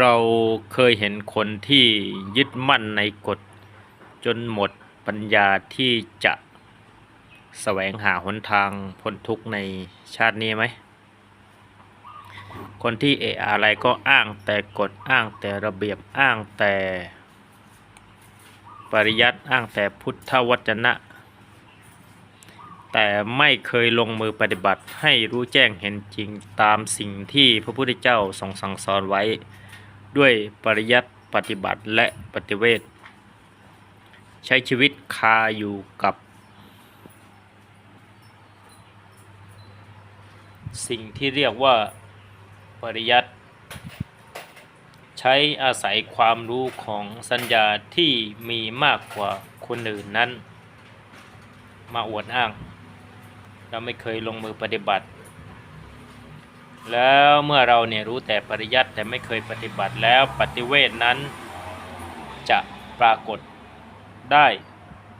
เราเคยเห็นคนที่ยึดมั่นในกฎ จนหมดปัญญาที่จะแสวงหาหนทางพ้นทุกข์ในชาตินี้ไหม คนที่เอะอะไรก็อ้างแต่กฎอ้างแต่ระเบียบอ้างแต่ ปริยัติอ้างแต่พุทธวจนะ แต่ไม่เคยลงมือปฏิบัติให้รู้แจ้งเห็นจริงตามสิ่งที่พระพุทธเจ้าทรงสั่งสอนไว้ ด้วยปริยัติปฏิบัติและปฏิเวทใช้ชีวิตคาอยู่กับ สิ่งที่เรียกว่าปริยัติใช้อาศัยความรู้ของสัญญาที่มีมากกว่าคนอื่นนั้น มาอวดอ้าง เราไม่เคยลงมือปฏิบัติ แล้วเมื่อเราเนี่ยรู้แต่ปริยัติแต่ไม่เคยปฏิบัติแล้วปฏิเวทนั้นจะปรากฏได้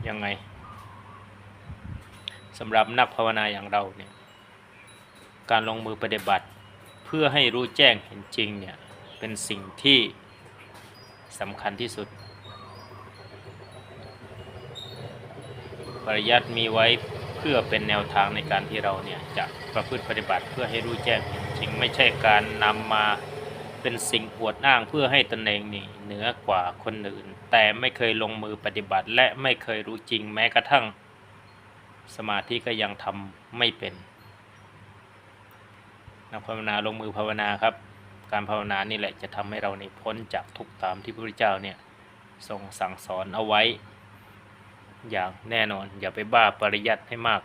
ยังไงสำหรับนักภาวนาอย่างเราเนี่ยการลงมือปฏิบัติเพื่อให้รู้แจ้งเห็นจริงเนี่ยเป็นสิ่งที่สำคัญที่สุด ปริยัติมีไว้เพื่อเป็นแนวทางในการที่เราเนี่ยจะประพฤติปฏิบัติเพื่อให้รู้แจ้งเห็น จริงไม่ใช่การนำมาเป็นสิ่งอวดอ้างเพื่อให้ตนเองนี่เหนือกว่าคนอื่น แต่ไม่เคยลงมือปฏิบัติ และไม่เคยรู้จริงแม้กระทั่ง สมาธิก็ยังทำไม่เป็นนักภาวนาลงมือภาวนาครับ การภาวนานี่แหละจะทำให้เรานี่พ้นจากทุกตามที่พระพุทธเจ้าเนี่ยทรงสั่งสอนเอาไว้ อย่างแน่นอนอย่าไปบ้าปริยัติให้มาก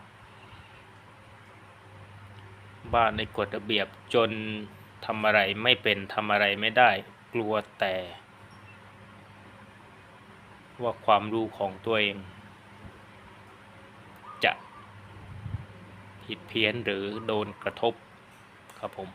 บ้าในกฎระเบียบจนทำอะไรไม่เป็นทำอะไรไม่ได้ กลัวแต่ ว่าความรู้ของตัวเอง จะผิดเพี้ยนหรือโดนกระทบครับผม